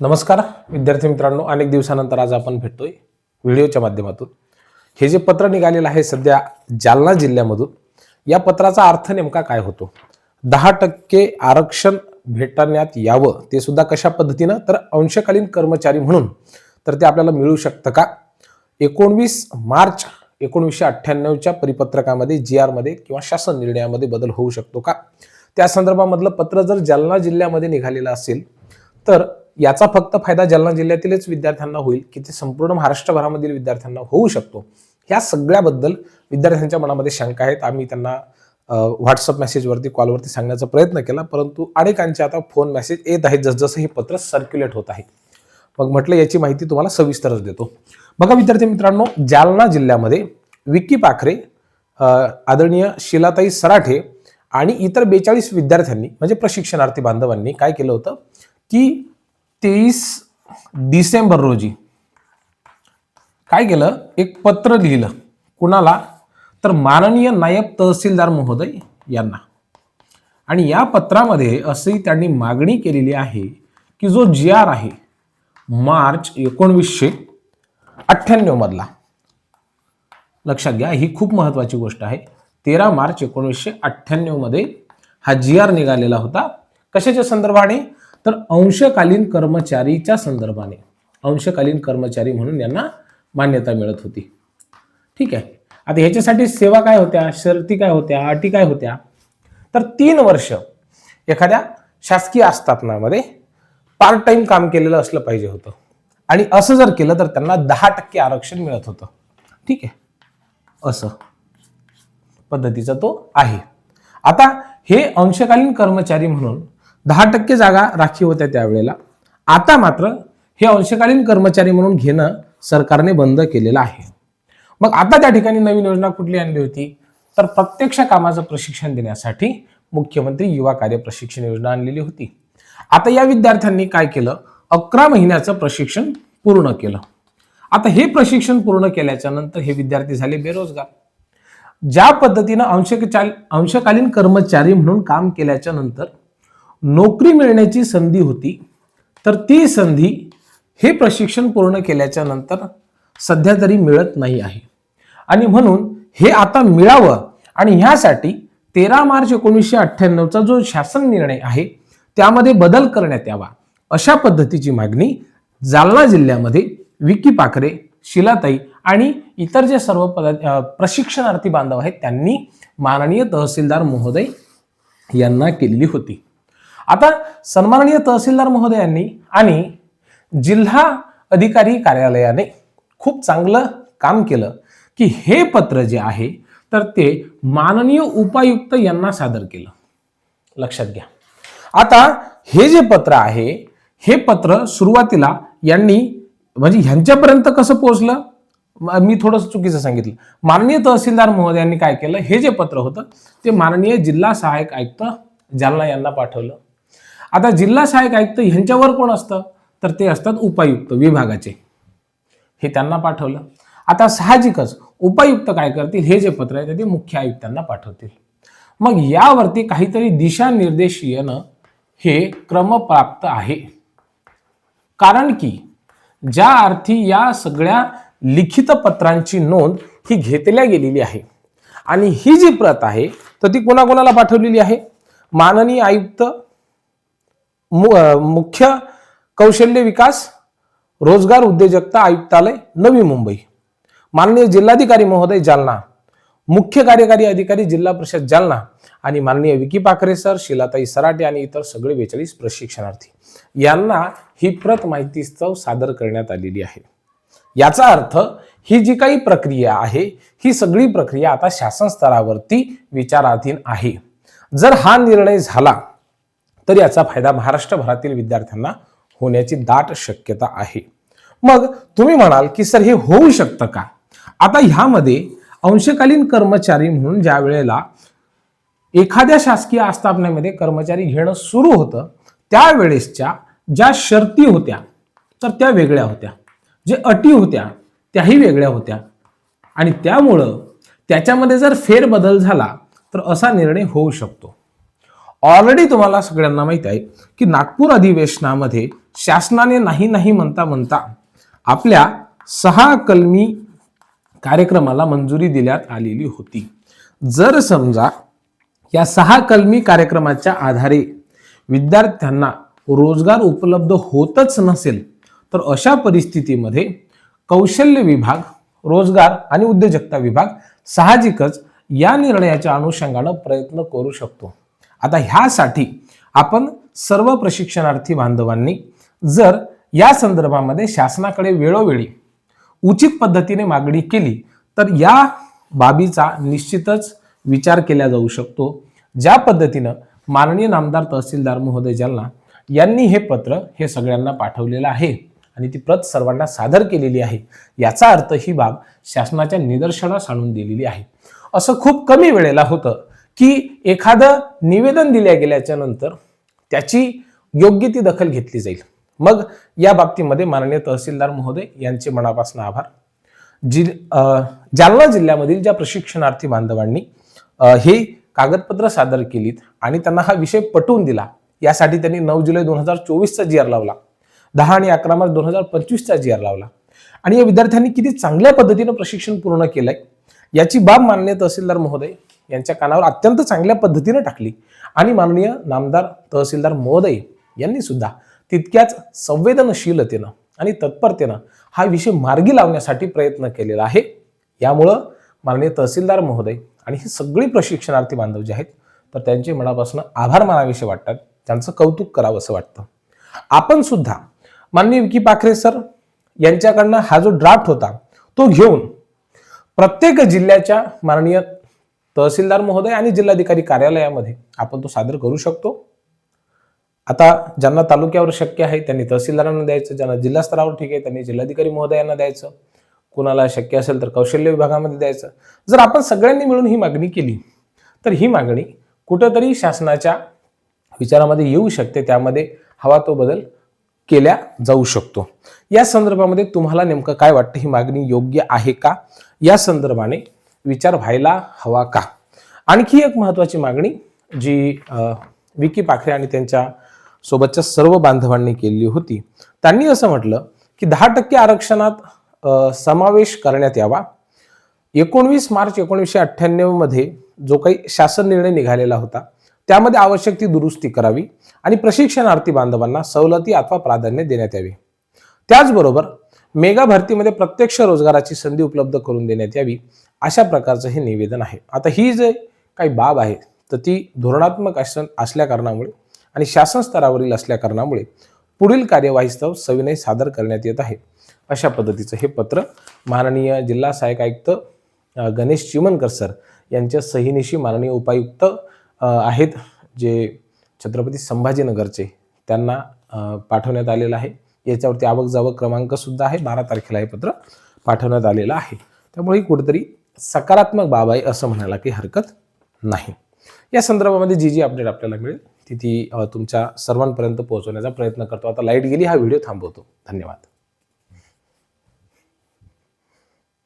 नमस्कार विद्यार्थी मित्रांनो अनेक दिवसानंतर आज आपण भेटतोय व्हिडिओच्या माध्यमातून. हे जे पत्र निघालेलं आहे सध्या जालना जिल्ह्यामधून या पत्राचा अर्थ नेमका काय होतो? दहा टक्के आरक्षण भेटण्यात यावं ते सुद्धा कशा पद्धतीनं? तर अंशकालीन कर्मचारी म्हणून तर ते आपल्याला मिळू शकतं का? एकोणवीस मार्च एकोणीसशे अठ्ठ्याण्णवच्या परिपत्रकामध्ये जी आरमध्ये किंवा शासन निर्णयामध्ये बदल होऊ शकतो का? त्या संदर्भामधलं पत्र जर जालना जिल्ह्यामध्ये निघालेलं असेल तर याचा फक्त फायदा जालना जिल्ह्यातीलच विद्यार्थ्यांना होईल की ते संपूर्ण महाराष्ट्रभरामधील विद्यार्थ्यांना होऊ शकतो. ह्या सगळ्याबद्दल विद्यार्थ्यांच्या मनामध्ये शंका आहेत. आम्ही त्यांना व्हॉट्सअप मेसेजवरती कॉलवरती सांगण्याचा प्रयत्न केला परंतु अनेकांचे आता फोन मेसेज येत आहेत. जसजसं हे पत्र सर्क्युलेट होत आहे. मग म्हटलं याची माहिती तुम्हाला सविस्तरच देतो. बघा विद्यार्थी मित्रांनो जालना जिल्ह्यामध्ये विक्की पाखरे आदरणीय शिलाताई सराठे आणि इतर बेचाळीस विद्यार्थ्यांनी म्हणजे प्रशिक्षणार्थी बांधवांनी काय केलं होतं की तेवीस डिसेंबर रोजी काय केलं? एक पत्र लिहिलं. कुणाला? तर माननीय नायब तहसीलदार महोदय यांना. आणि या पत्रामध्ये अशी त्यांनी मागणी केलेली आहे की जो जी आर आहे मार्च एकोणवीसशे अठ्ठ्याण्णव मधला. लक्षात घ्या ही खूप महत्त्वाची गोष्ट आहे. तेरा मार्च एकोणीसशे अठ्ठ्याण्णवमध्ये हा जी आर निघालेला होता. कशाच्या संदर्भाने? तर अंशकालीन कर्मचारीच्या संदर्भाने अंशकालीन कर्मचारी म्हणून यांना मान्यता मिळत होती. ठीक आहे? आता ह्याच्यासाठी सेवा काय होत्या? शर्ती काय होत्या? अटी काय होत्या? तर तीन वर्ष एखाद्या शासकीय आस्थापनामध्ये पार्ट टाइम काम केलेलं असलं पाहिजे होतं. आणि असं जर केलं तर त्यांना दहा टक्के आरक्षण मिळत होतं. ठीक आहे? असं पद्धतीचा तो आहे. आता हे अंशकालीन कर्मचारी म्हणून दहा टक्के जागा राखीव होत्या त्यावेळेला. आता मात्र हे अंशकालीन कर्मचारी म्हणून घेणं सरकारने बंद केलेलं आहे. मग आता त्या ठिकाणी नवीन योजना कुठली आणली होती? तर प्रत्यक्ष कामाचं प्रशिक्षण देण्यासाठी मुख्यमंत्री युवा कार्य प्रशिक्षण योजना आणलेली होती. आता या विद्यार्थ्यांनी काय केलं? अकरा महिन्याचं प्रशिक्षण पूर्ण केलं. आता हे प्रशिक्षण पूर्ण केल्याच्यानंतर हे विद्यार्थी झाले बेरोजगार. ज्या पद्धतीनं अंशकाल अंशकालीन कर्मचारी म्हणून काम केल्याच्यानंतर नोकरी मिळण्याची संधी होती. तर ती संधी हे प्रशिक्षण पूर्ण केल्याच्यानंतर सध्या तरी मिळत नाही आहे. आणि म्हणून हे आता मिळावं आणि ह्यासाठी तेरा मार्च एकोणीसशे अठ्ठ्याण्णवचा जो शासन निर्णय आहे त्यामध्ये बदल करण्यात यावा अशा पद्धतीची मागणी जालना जिल्ह्यामध्ये विकी पाखरे शिलाताई आणि इतर जे सर्व पद प्रशिक्षणार्थी बांधव आहेत त्यांनी माननीय तहसीलदार महोदय यांना केलेली होती. आता सन्माननीय तहसीलदार महोदयांनी आणि जिल्हा अधिकारी कार्यालयाने खूप चांगलं काम केलं की हे पत्र जे आहे तर ते माननीय उपायुक्त यांना सादर केलं. लक्षात घ्या. आता हे जे पत्र आहे हे पत्र सुरुवातीला यांनी म्हणजे ह्यांच्यापर्यंत कसं पोहोचलं? मी थोडंसं चुकीचं सांगितलं. माननीय तहसीलदार महोदयांनी काय केलं? हे जे पत्र होतं ते माननीय जिल्हा सहाय्यक आयुक्त जालना यांना पाठवलं. आता जिल्हा सहाय्यक आयुक्त ह्यांच्यावर कोण असतं? तर ते असतात उपायुक्त विभागाचे. हे त्यांना पाठवलं. आता साहजिकच उपायुक्त काय करतील? हे जे पत्र आहे ते मुख्य आयुक्तांना पाठवतील. मग यावरती काहीतरी दिशानिर्देश येणं हे क्रमप्राप्त आहे. कारण की ज्या अर्थी या सगळ्या लिखित पत्रांची नोंद ही घेतल्या गेलेली आहे. आणि ही जी प्रत आहे तर ती कोणाकोणाला पाठवलेली आहे? माननीय आयुक्त मुख्य कौशल्य विकास रोजगार उद्योजकता आयुक्तालय नवी मुंबई. माननीय जिल्हाधिकारी महोदय जालना. मुख्य कार्यकारी अधिकारी जिल्हा परिषद जालना आणि माननीय विकी पाखरे सर शिलाताई सराटे आणि इतर सगळे बेचाळीस प्रशिक्षणार्थी. यांना ही प्रत माहितीस्तव सादर करण्यात आलेली आहे. याचा अर्थ ही जी काही प्रक्रिया आहे ही सगळी प्रक्रिया आता शासन स्तरावरती विचाराधीन आहे. जर हा निर्णय झाला तर याचा फायदा महाराष्ट्रभरातील विद्यार्थ्यांना होण्याची दाट शक्यता आहे. मग तुम्ही म्हणाल की सर हे होऊ शकतं का? आता ह्यामध्ये अंशकालीन कर्मचारी म्हणून ज्या वेळेला एखाद्या शासकीय आस्थापनेमध्ये कर्मचारी घेणं सुरू होतं त्यावेळेसच्या ज्या शर्ती होत्या तर त्या वेगळ्या होत्या. जे अटी होत्या त्याही वेगळ्या होत्या. आणि त्यामुळं त्याच्यामध्ये जर फेरबदल झाला तर असा निर्णय होऊ शकतो. ऑलरेडी तुम्हाला सगळ्यांना माहीत आहे की नागपूर अधिवेशनामध्ये शासनाने नाही नाही म्हणता म्हणता आपल्या सहा कलमी कार्यक्रमाला मंजुरी देण्यात आलेली होती. जर समजा या सहा कलमी कार्यक्रमाच्या आधारे विद्यार्थ्यांना रोजगार उपलब्ध होतच नसेल तर अशा परिस्थितीमध्ये कौशल्य विभाग रोजगार आणि उद्योजकता विभाग साहजिकच या निर्णयाच्या अनुषंगानं प्रयत्न करू शकतो. आता ह्यासाठी आपण सर्व प्रशिक्षणार्थी बांधवांनी जर या संदर्भामध्ये शासनाकडे वेळोवेळी उचित पद्धतीने मागणी केली तर या बाबीचा निश्चितच विचार केला जाऊ शकतो ज्या पद्धतीनं माननीय नामदार तहसीलदार महोदय जालना यांनी हे पत्र हे सगळ्यांना पाठवलेलं आहे आणि ती प्रत सर्वांना सादर केलेली आहे याचा अर्थ ही बाब शासनाच्या निदर्शनास आणून दिलेली आहे. असं खूप कमी वेळेला होतं की एखादं निवेदन दिल्या गेल्याच्यानंतर त्याची योग्य ती दखल घेतली जाईल. मग या बाबतीमध्ये माननीय तहसीलदार महोदय यांचे मनापासून आभार. जि जालना जिल्ह्यामधील ज्या प्रशिक्षणार्थी बांधवांनी हे कागदपत्र सादर केलीत आणि त्यांना हा विषय पटवून दिला यासाठी त्यांनी नऊ जुलै दोन हजार चोवीसचा जी आर लावला दहा आणि अकरा मार्च दोन हजार पंचवीसचा जी आर लावला. आणि या विद्यार्थ्यांनी किती चांगल्या पद्धतीनं प्रशिक्षण पूर्ण केलंय याची बाब माननीय तहसीलदार महोदय यांच्या कानावर अत्यंत चांगल्या पद्धतीनं टाकली. आणि माननीय नामदार तहसीलदार महोदय यांनी सुद्धा तितक्याच संवेदनशीलतेनं आणि तत्परतेनं हा विषय मार्गी लावण्यासाठी प्रयत्न केलेला आहे. यामुळं माननीय तहसीलदार महोदय आणि ही सगळी प्रशिक्षणार्थी बांधव जे आहेत तर त्यांचे मनापासून आभार मानावेसे वाटतात. त्यांचं कौतुक करावं असं वाटतं. आपण सुद्धा माननीय विकी पाखरे सर यांच्याकडनं हा जो ड्राफ्ट होता तो घेऊन प्रत्येक जिल्ह्याच्या माननीय तहसीलदार महोदय आणि जिल्हाधिकारी कार्यालयामध्ये आपण तो सादर करू शकतो. आता ज्यांना तालुक्यावर शक्य आहे त्यांनी तहसीलदारांना द्यायचं ज्यांना जिल्हा स्तरावर ठीक आहे त्यांनी जिल्हाधिकारी महोदयांना द्यायचं. कुणाला शक्य असेल तर कौशल्य विभागामध्ये द्यायचं. जर आपण सगळ्यांनी मिळून ही मागणी केली तर ही मागणी कुठंतरी शासनाच्या विचारामध्ये येऊ शकते त्यामध्ये हवा तो बदल केल्या जाऊ शकतो. या संदर्भामध्ये तुम्हाला नेमकं काय वाटतं? ही मागणी योग्य आहे का? या संदर्भाने विचार व्हायला हवा का? आणखी एक महत्वाची मागणी जी विकी पाखरे आणि त्यांच्या सोबतच्या सर्व बांधवांनी केलेली होती त्यांनी असं म्हटलं की दहा टक्के आरक्षणात समावेश करण्यात यावा. एकोणवीस मार्च एकोणीसशे अठ्ठ्याण्णवमध्ये जो काही शासन निर्णय निघालेला होता त्यामध्ये आवश्यक ती दुरुस्ती करावी आणि प्रशिक्षणार्थी बांधवांना सवलती अथवा प्राधान्य देण्यात यावे. त्याचबरोबर मेगा भरतीमध्ये प्रत्यक्ष रोजगाराची संधी उपलब्ध करून देण्यात यावी अशा प्रकारचं हे निवेदन आहे. आता ही जे काही बाब आहे तर ती धोरणात्मक अस असल्या कारणामुळे आणि शासन स्तरावरील असल्या कारणामुळे पुढील कार्यवाहीस्तव सविनय सादर करण्यात येत आहे. अशा पद्धतीचं हे पत्र माननीय जिल्हा सहाय्यक आयुक्त गणेश चिमनकर सर यांच्या सहीनिशी माननीय उपायुक्त आहेत जे छत्रपती संभाजीनगरचे त्यांना पाठवण्यात आलेलं आहे. याच्यावरती आवक जावक क्रमांक सुद्धा आहे. बारा तारखेला हे पत्र पाठवण्यात आलेलं आहे. त्यामुळे ही कुठेतरी सकारात्मक बाब आहे असं म्हणायला काही हरकत नाही. या संदर्भामध्ये जी जी अपडेट आपल्याला मिळेल ती ती तुमच्या सर्वांपर्यंत पोहोचवण्याचा प्रयत्न करतो. आता लाइट गेली हा व्हिडिओ थांबवतो. धन्यवाद.